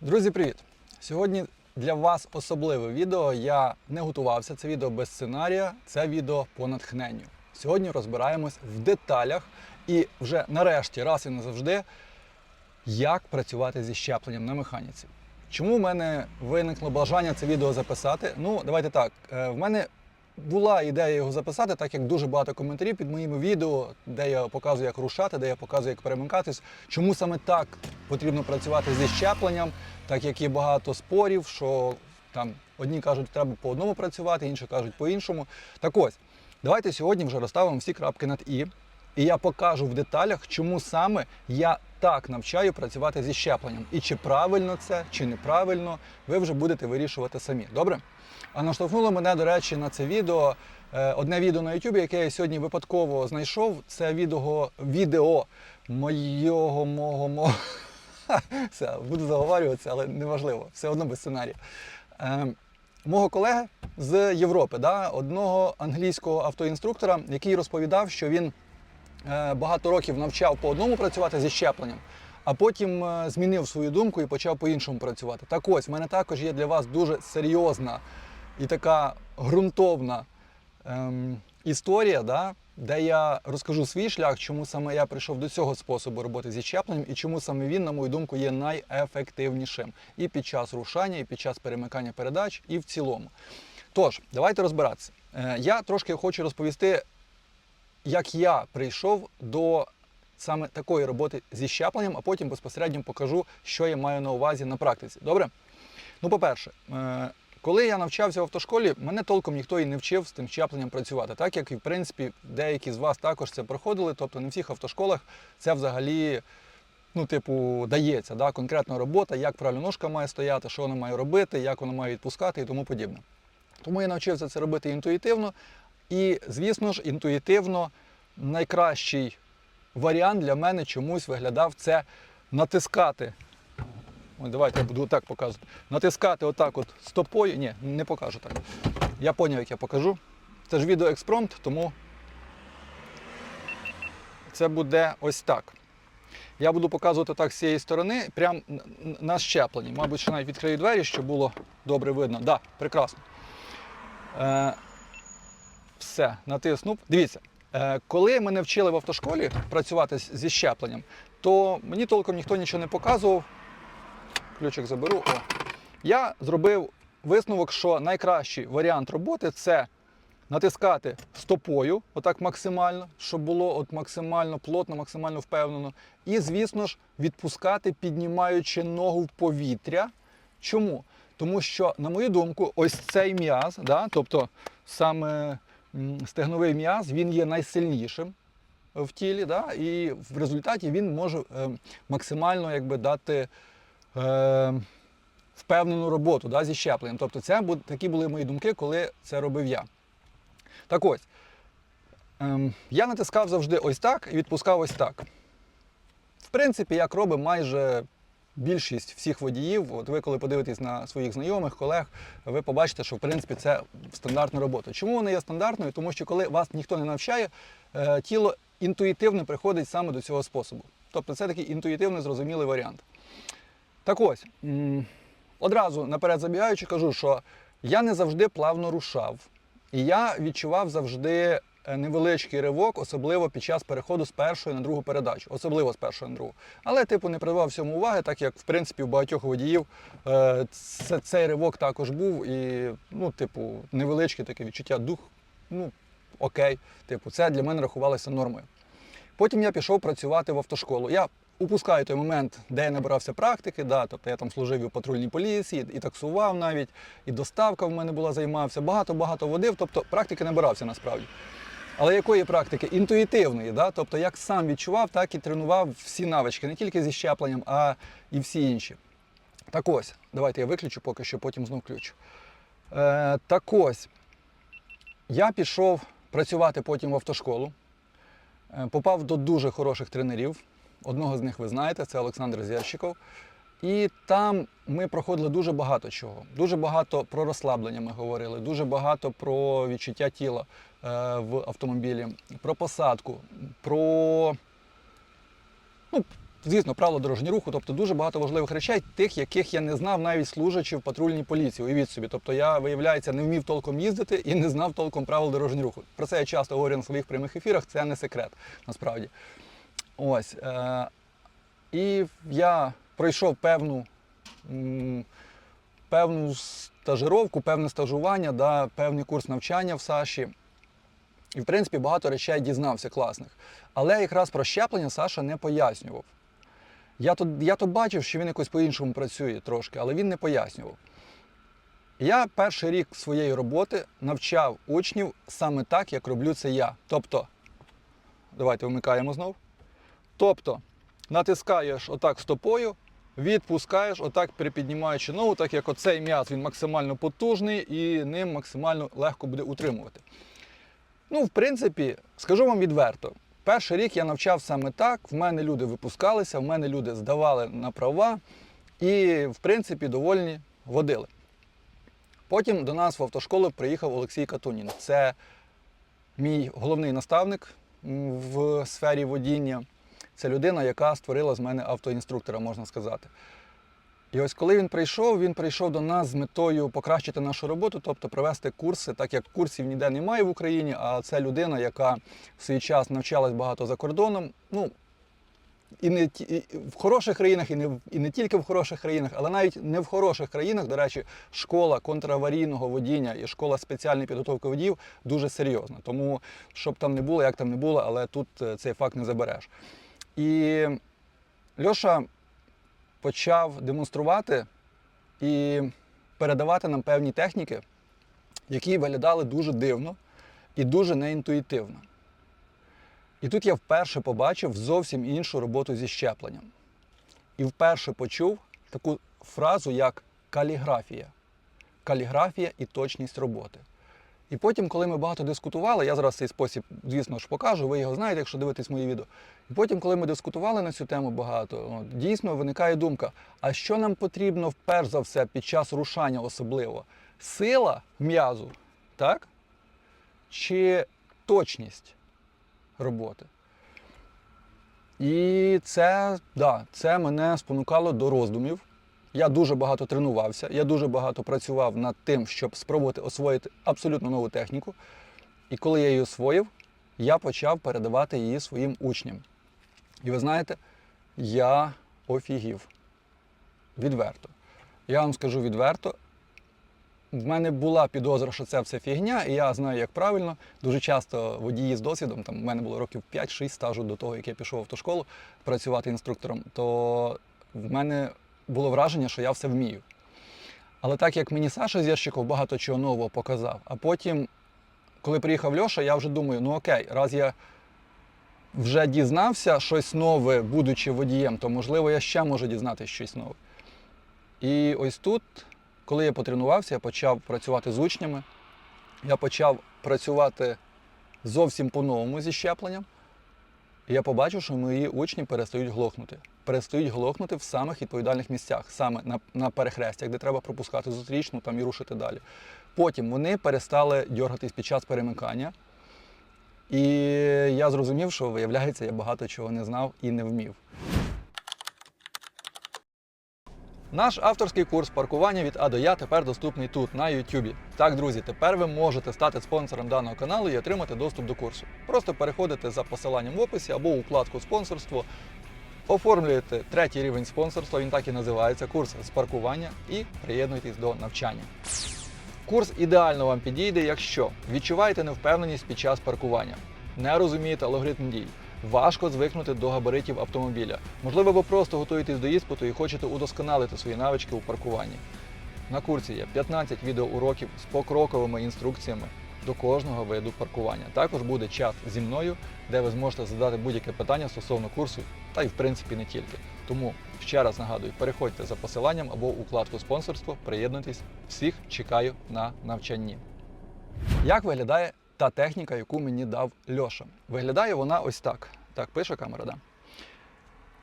Друзі, привіт! Сьогодні для вас особливе відео. Я не готувався. Це відео без сценарія, це відео по натхненню. Сьогодні розбираємось в деталях і вже нарешті, раз і назавжди, як працювати зі щепленням на механіці. Чому в мене виникло бажання це відео записати? Ну, давайте так. е, В мене була ідея його записати, так як дуже багато коментарів під моїми відео, де я показую, як рушати, де я показую, як перемикатись. Чому саме так потрібно працювати зі щепленням, так як є багато спорів, що там одні кажуть, треба по одному працювати, інші кажуть по-іншому. Так ось, давайте сьогодні вже розставимо всі крапки над і. І я покажу в деталях, чому саме я так навчаю працювати зі щепленням. І чи правильно це, чи неправильно, ви вже будете вирішувати самі. Добре? А наштовхнуло мене, до речі, на це відео. е, Одне відео на YouTube, яке я сьогодні випадково знайшов. Це відео, відео моєго мого мого. Все, буду заговорюватися, але неважливо, все одно без сценарію. Е, мого колеги з Європи, да, одного англійського автоінструктора, який розповідав, що він е, багато років навчав по одному працювати зі щепленням, а потім змінив свою думку і почав по-іншому працювати. Так ось, в мене також є для вас дуже серйозна і така ґрунтовна ем, історія, да, де я розкажу свій шлях, чому саме я прийшов до цього способу роботи зі щепленням і чому саме він, на мою думку, є найефективнішим і під час рушання, і під час перемикання передач, і в цілому. Тож, давайте розбиратися. Е, я трошки хочу розповісти, як я прийшов до саме такої роботи зі щепленням, а потім безпосередньо покажу, що я маю на увазі на практиці. Добре? Ну, по-перше, е, коли я навчався в автошколі, мене толком ніхто і не вчив з тим щепленням працювати, так як і в принципі деякі з вас також це проходили. Тобто не всіх автошколах це взагалі. Ну, типу, дається да, конкретна робота, як правильно ножка має стояти, що вона має робити, як вона має відпускати і тому подібне. Тому я навчився це робити інтуїтивно. І, звісно ж, інтуїтивно найкращий варіант для мене чомусь виглядав це натискати. Ой, давайте я буду так показувати. Натискати отак от стопою. Ні, не покажу так. Я поняв, як я покажу. Це ж відео експромт, тому це буде ось так. Я буду показувати так з цієї сторони, прямо на щепленні. Мабуть, що навіть відкрию двері, щоб було добре видно. Так, да, прекрасно. Е, все, натиснув. Дивіться, е, коли мене вчили в автошколі працювати зі щепленням, то мені толком ніхто нічого не показував. Ключик заберу. О. Я зробив висновок, що найкращий варіант роботи це натискати стопою, отак максимально, щоб було от максимально плотно, максимально впевнено. І, звісно ж, відпускати, піднімаючи ногу в повітря. Чому? Тому що, на мою думку, ось цей м'яз, да, тобто саме стегновий м'яз, він є найсильнішим в тілі, да, і в результаті він може е, максимально якби, дати е, впевнену роботу да, зі щепленням. Тобто, це такі були мої думки, коли це робив я. Так ось, ем, я натискав завжди ось так і відпускав ось так. В принципі, як робить майже більшість всіх водіїв. От ви, коли подивитесь на своїх знайомих, колег, ви побачите, що в принципі це стандартна робота. Чому вона є стандартною? Тому що коли вас ніхто не навчає, е, тіло інтуїтивно приходить саме до цього способу. Тобто це такий інтуїтивний зрозумілий варіант. Так ось, одразу наперед забігаючи, кажу, що я не завжди плавно рушав. І я відчував завжди е, невеличкий ривок, особливо під час переходу з першої на другу передачу, особливо з першої на другу. Але, типу, не придавав всьому уваги, так як в принципі у багатьох водіїв е, це, цей ривок також був. І, ну, типу, невеличке таке відчуття дух, ну, окей. Типу, це для мене рахувалося нормою. Потім я пішов працювати в автошколу. Я упускаю той момент, де я набирався практики. Да, тобто я там служив в патрульній поліції, і таксував навіть, і доставка в мене була займався. Багато-багато водив, тобто практики набирався насправді. Але якої практики? Інтуїтивної, да? тобто як сам відчував, так і тренував всі навички, не тільки зі щепленням, а і всі інші. Так ось, давайте я виключу поки що, потім знов включу. Е, так ось, я пішов працювати потім в автошколу. Е, Попав до дуже хороших тренерів. Одного з них ви знаєте, це Олександр Зєрщиков. І там ми проходили дуже багато чого. Дуже багато про розслаблення ми говорили, дуже багато про відчуття тіла е, в автомобілі, про посадку, про ну, звісно, правила дорожнього руху, тобто дуже багато важливих речей, тих, яких я не знав навіть служачи в патрульній поліції. Уявіть собі. Тобто я, виявляється, не вмів толком їздити і не знав толком правил дорожнього руху. Про це я часто говорю на своїх прямих ефірах, це не секрет, насправді. Ось. Е- і я пройшов певну, певну стажировку, певне стажування, да, певний курс навчання в Саші. І, в принципі, багато речей дізнався класних. Але якраз про щеплення Саша не пояснював. Я то, я то бачив, що він якось по-іншому працює трошки, але він не пояснював. Я перший рік своєї роботи навчав учнів саме так, як роблю це я. Тобто, давайте вмикаємо знов. Тобто, натискаєш отак стопою, відпускаєш, отак припіднімаючи ногу, так як оцей м'яз він максимально потужний і ним максимально легко буде утримувати. Ну, в принципі, скажу вам відверто, перший рік я навчав саме так. В мене люди випускалися, в мене люди здавали на права і, в принципі, довольні водили. Потім до нас в автошколу приїхав Олексій Катунін. Це мій головний наставник в сфері водіння. Це людина, яка створила з мене автоінструктора, можна сказати. І ось коли він прийшов, він прийшов до нас з метою покращити нашу роботу, тобто провести курси, так як курсів ніде немає в Україні, а це людина, яка в свій час навчалась багато за кордоном. Ну, і не і в хороших країнах, і не, і не тільки в хороших країнах, але навіть не в хороших країнах, до речі, школа контраварійного водіння і школа спеціальної підготовки водіїв дуже серйозна. Тому, щоб там не було, як там не було, але тут е, цей факт не забереш. І Льоша почав демонструвати і передавати нам певні техніки, які виглядали дуже дивно і дуже неінтуїтивно. І тут я вперше побачив зовсім іншу роботу зі щепленням. І вперше почув таку фразу, як каліграфія. Каліграфія і точність роботи. І потім, коли ми багато дискутували, я зараз цей спосіб, звісно ж, покажу, ви його знаєте, якщо дивитесь мої відео. І потім, коли ми дискутували на цю тему багато, от, дійсно виникає думка: а що нам потрібно перш за все під час рушання особливо? Сила м'язу, так? Чи точність роботи? І це, да, це мене спонукало до роздумів. Я дуже багато тренувався, я дуже багато працював над тим, щоб спробувати освоїти абсолютно нову техніку. І коли я її освоїв, я почав передавати її своїм учням. І ви знаєте, я офігів. Відверто. Я вам скажу відверто. В мене була підозра, що це все фігня, і я знаю, як правильно. Дуже часто водії з досвідом, там в мене було років 5-6 стажу до того, як я пішов в автошколу працювати інструктором, то в мене було враження, що я все вмію. Але так як мені Саша Зєрщиков багато чого нового показав, а потім, коли приїхав Льоша, я вже думаю, ну окей, раз я вже дізнався щось нове, будучи водієм, то можливо я ще можу дізнатися щось нове. І ось тут, коли я потренувався, я почав працювати з учнями, я почав працювати зовсім по-новому зі щепленням. І я побачив, що мої учні перестають глохнути. Перестають глохнути в самих відповідальних місцях, саме на, на перехрестях, де треба пропускати зустрічну там і рушити далі. Потім вони перестали дергатись під час перемикання. І я зрозумів, що виявляється, я багато чого не знав і не вмів. Наш авторський курс паркування від А до Я тепер доступний тут, на YouTube. Так, друзі, тепер ви можете стати спонсором даного каналу і отримати доступ до курсу. Просто переходите за посиланням в описі або у вкладку спонсорство, оформлюєте третій рівень спонсорства, він так і називається курс з паркування, і приєднуйтесь до навчання. Курс ідеально вам підійде, якщо відчуваєте невпевненість під час паркування, не розумієте алгоритм дій, важко звикнути до габаритів автомобіля. Можливо, ви просто готуєтесь до іспиту і хочете удосконалити свої навички у паркуванні. На курсі є 15 відеоуроків з покроковими інструкціями до кожного виду паркування. Також буде чат зі мною, де ви зможете задати будь-яке питання стосовно курсу, та й в принципі не тільки. Тому ще раз нагадую, переходьте за посиланням або у вкладку спонсорство, приєднуйтесь. Всіх чекаю на навчанні. Як виглядає та техніка, яку мені дав Льоша? Виглядає вона ось так. Так, пише камера, да.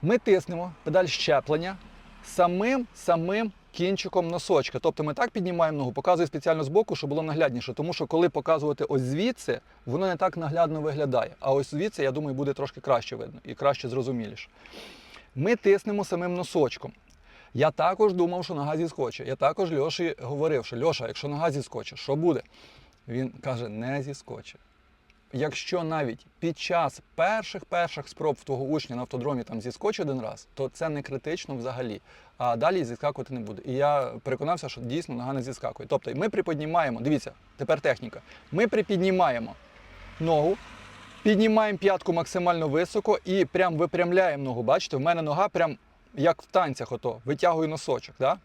Ми тиснемо педаль щеплення самим самим кінчиком носочка. Тобто ми так піднімаємо ногу, показую спеціально збоку, щоб було наглядніше. Тому що коли показувати ось звідси, воно не так наглядно виглядає. А ось звідси, я думаю, буде трошки краще видно і краще зрозуміліше. Ми тиснемо самим носочком. Я також думав, що нога зіскоче. Я також Льоші говорив, що Льоша, якщо нога зіскоче, що буде? Він каже, не зіскоче. Якщо навіть під час перших перших спроб в твого учня на автодромі там зіскочить один раз, то це не критично взагалі. А далі зіскакувати не буде. І я переконався, що дійсно нога не зіскакує. Тобто ми приподнімаємо, дивіться, тепер техніка. Ми припіднімаємо ногу, піднімаємо п'ятку максимально високо і прям випрямляємо ногу. Бачите, в мене нога прям як в танцях, ото, витягую носочок. Да?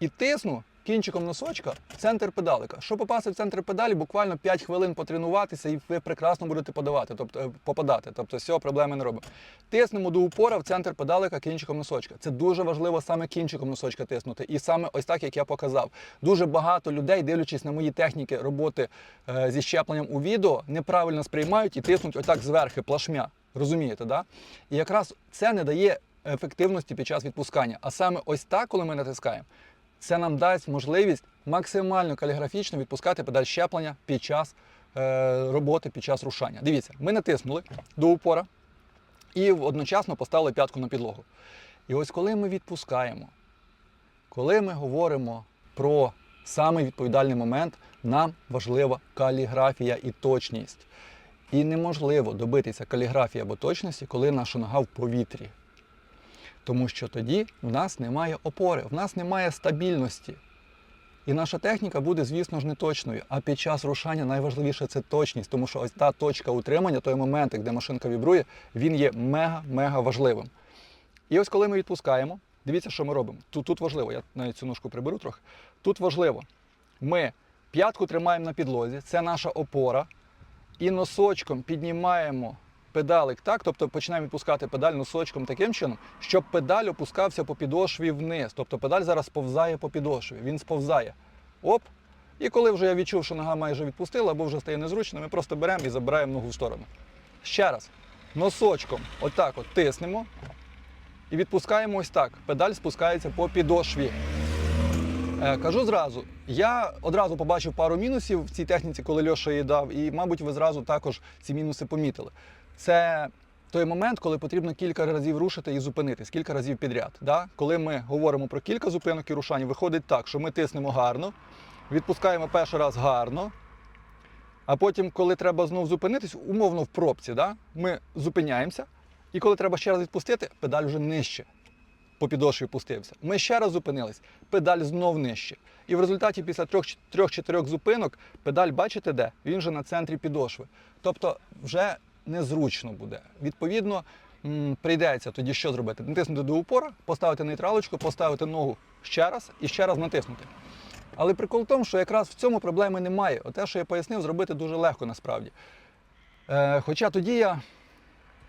І тисну кінчиком носочка в центр педалика. Щоб попасти в центр педалі, буквально 5 хвилин потренуватися, і ви прекрасно будете подавати, тобто е, попадати. Тобто з цього проблеми не робимо. Тиснемо до упора в центр педалика кінчиком носочка. Це дуже важливо саме кінчиком носочка тиснути. І саме ось так, як я показав. Дуже багато людей, дивлячись на мої техніки роботи е, зі щепленням у відео, неправильно сприймають і тиснуть отак зверхи, плашмя. Розумієте, да? І якраз це не дає ефективності під час відпускання. А саме ось так, коли ми натискаємо, це нам дасть можливість максимально каліграфічно відпускати педаль щеплення під час е, роботи, під час рушання. Дивіться, ми натиснули до упора і одночасно поставили п'ятку на підлогу. І ось коли ми відпускаємо, коли ми говоримо про самий відповідальний момент, нам важлива каліграфія і точність. І неможливо добитися каліграфії або точності, коли наша нога в повітрі. Тому що тоді в нас немає опори, в нас немає стабільності. І наша техніка буде, звісно ж, не точною. А під час рушання найважливіше це точність, тому що ось та точка утримання, той момент, де машинка вібрує, він є мега-мега важливим. І ось коли ми відпускаємо, дивіться, що ми робимо. Тут, тут важливо, я навіть цю ножку приберу трохи. Тут важливо. Ми п'ятку тримаємо на підлозі, це наша опора, і носочком піднімаємо педалик так, тобто починаємо відпускати педаль носочком таким чином, щоб педаль опускався по підошві вниз. Тобто педаль зараз сповзає по підошві, він сповзає. Оп. І коли вже я відчув, що нога майже відпустила, або вже стає незручно, ми просто беремо і забираємо ногу в сторону. Ще раз. Носочком отак от тиснемо і відпускаємо ось так. Педаль спускається по підошві. Е, Кажу зразу, я одразу побачив пару мінусів в цій техніці, коли Льоша її дав, і, мабуть, ви зразу також ці мінуси помітили. Це той момент, коли потрібно кілька разів рушити і зупинитись, кілька разів підряд. Да? Коли ми говоримо про кілька зупинок і рушань, виходить так, що ми тиснемо гарно, відпускаємо перший раз гарно, а потім, коли треба знову зупинитись, умовно в пробці, да? ми зупиняємося, і коли треба ще раз відпустити, педаль вже нижче по підошві пустився. Ми ще раз зупинились, педаль знов нижче. І в результаті після трьох-чотирьох зупинок педаль, бачите де? Він вже на центрі підошви. Тобто вже незручно буде. Відповідно, прийдеться тоді що зробити? Натиснути до упора, поставити нейтралочку, поставити ногу ще раз і ще раз натиснути. Але прикол в тому, що якраз в цьому проблеми немає. Оте, що я пояснив, зробити дуже легко насправді. Е, хоча тоді я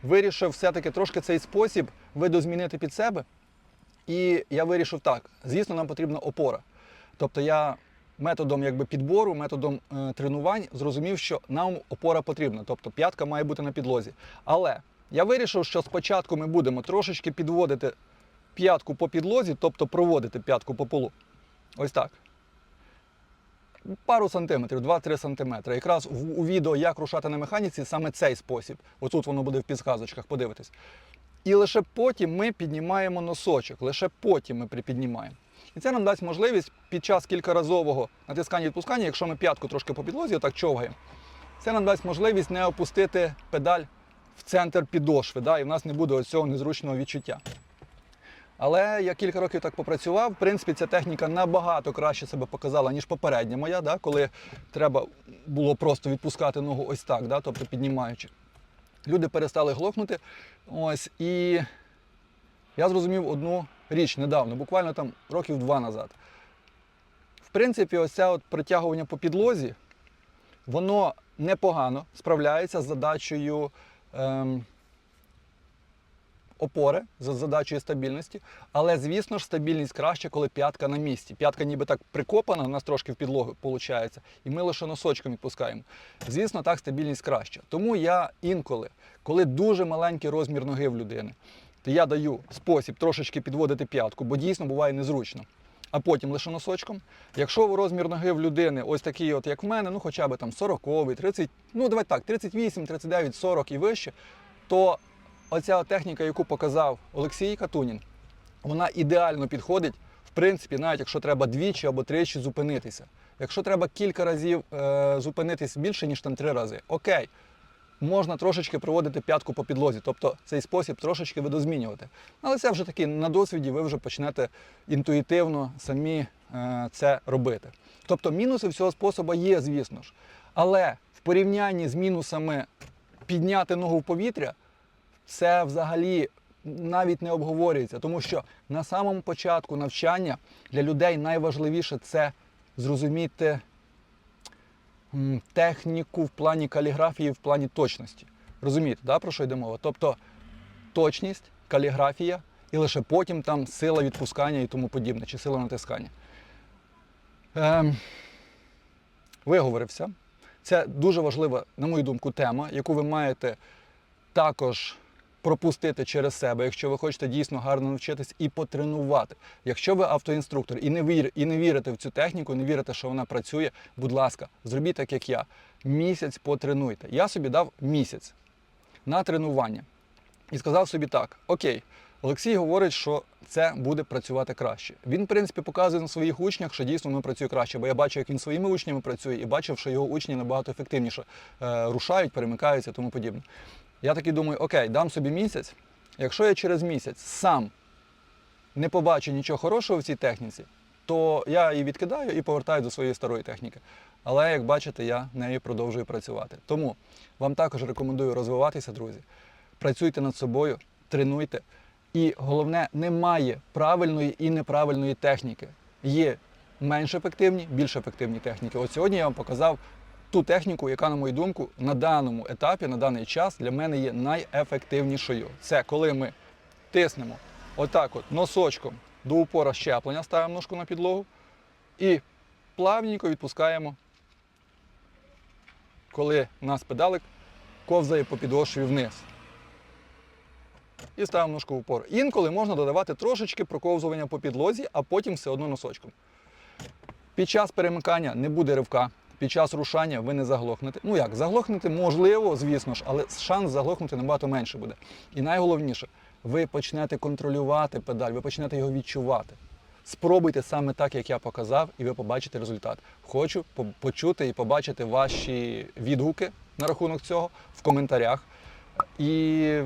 вирішив все-таки трошки цей спосіб видозмінити під себе. І я вирішив так: звісно, нам потрібна опора. Тобто я методом якби, підбору, методом е, тренувань зрозумів, що нам опора потрібна. Тобто п'ятка має бути на підлозі. Але я вирішив, що спочатку ми будемо трошечки підводити п'ятку по підлозі, тобто проводити п'ятку по полу. Ось так. Пару сантиметрів, 2-3 сантиметри. Якраз у відео, як рушати на механіці, саме цей спосіб. Отут воно буде в підсказочках, подивитись. І лише потім ми піднімаємо носочок, лише потім ми припіднімаємо. І це нам дасть можливість під час кількаразового натискання і відпускання, якщо ми п'ятку трошки по підлозі так човгаємо, це нам дасть можливість не опустити педаль в центр підошви, да, і в нас не буде ось цього незручного відчуття. Але я кілька років так попрацював. В принципі, ця техніка набагато краще себе показала, ніж попередня моя, да, коли треба було просто відпускати ногу ось так, да, тобто піднімаючи. Люди перестали глохнути. Ось, і я зрозумів одну річ недавно, буквально там років два назад. В принципі, ось це от притягування по підлозі, воно непогано справляється з задачею ем, опори, з задачею стабільності. Але, звісно ж, стабільність краще, коли п'ятка на місці. П'ятка ніби так прикопана, у нас трошки в підлогу виходить, і ми лише носочком відпускаємо. Звісно, так стабільність краща. Тому я інколи, коли дуже маленький розмір ноги в людини, то я даю спосіб трошечки підводити п'ятку, бо дійсно буває незручно. А потім лише носочком. Якщо розмір ноги в людини ось такий, от як в мене, ну хоча б там 40, 30, ну давай так, 38, 39, 40 і вище, то оця техніка, яку показав Олексій Катунін, вона ідеально підходить, в принципі, навіть якщо треба двічі або тричі зупинитися. Якщо треба кілька разів е, зупинитись більше, ніж там три рази, окей, можна трошечки проводити п'ятку по підлозі, тобто цей спосіб трошечки видозмінювати. Але це вже таки на досвіді ви вже почнете інтуїтивно самі е, це робити. Тобто мінуси всього способу є, звісно ж. Але в порівнянні з мінусами підняти ногу в повітря, це взагалі навіть не обговорюється, тому що на самому початку навчання для людей найважливіше це зрозуміти техніку в плані каліграфії, в плані точності. Розумієте, да, про що йде мова? Тобто точність, каліграфія і лише потім там сила відпускання і тому подібне, чи сила натискання. Ем, виговорився. Це дуже важлива, на мою думку, тема, яку ви маєте також пропустити через себе, якщо ви хочете дійсно гарно навчитись і потренувати. Якщо ви автоінструктор і не вір, і не вірите в цю техніку, не вірите, що вона працює, будь ласка, зробіть так, як я. Місяць потренуйте. Я собі дав місяць на тренування і сказав собі так: Окей, Олексій говорить, що це буде працювати краще. Він, в принципі, показує на своїх учнях, що дійсно воно працює краще, бо я бачу, як він своїми учнями працює, і бачив, що його учні набагато ефективніше е, рушають, перемикаються і тому подібне. Я таки думаю, окей, дам собі місяць. Якщо я через місяць сам не побачу нічого хорошого в цій техніці, то я її відкидаю і повертаю до своєї старої техніки. Але як бачите, я нею продовжую працювати. Тому вам також рекомендую розвиватися, друзі. Працюйте над собою, тренуйте. І головне, немає правильної і неправильної техніки. Є менш ефективні, більш ефективні техніки. От сьогодні я вам показав ту техніку, яка, на мою думку, на даному етапі, на даний час для мене є найефективнішою. Це коли ми тиснемо отак от носочком до упора щеплення, ставимо ножку на підлогу і плавненько відпускаємо, коли нас педалик ковзає по підошві вниз. І ставимо ножку в упор. Інколи можна додавати трошечки проковзування по підлозі, а потім все одно носочком. Під час перемикання не буде ривка. Під час рушання ви не заглохнете. Ну як, заглохнути можливо, звісно ж, але шанс заглохнути набагато менше буде. І найголовніше, ви почнете контролювати педаль, ви почнете його відчувати. Спробуйте саме так, як я показав, і ви побачите результат. Хочу почути і побачити ваші відгуки на рахунок цього в коментарях. І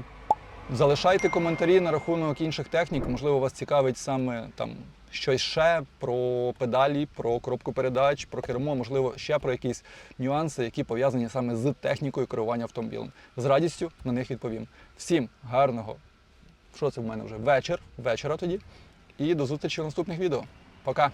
залишайте коментарі на рахунок інших технік. Можливо, вас цікавить саме там щось ще про педалі, про коробку передач, про кермо, можливо, ще про якісь нюанси, які пов'язані саме з технікою керування автомобілем. З радістю на них відповім. Всім гарного, що це в мене вже вечір, вечора тоді. І до зустрічі в наступних відео. Пока!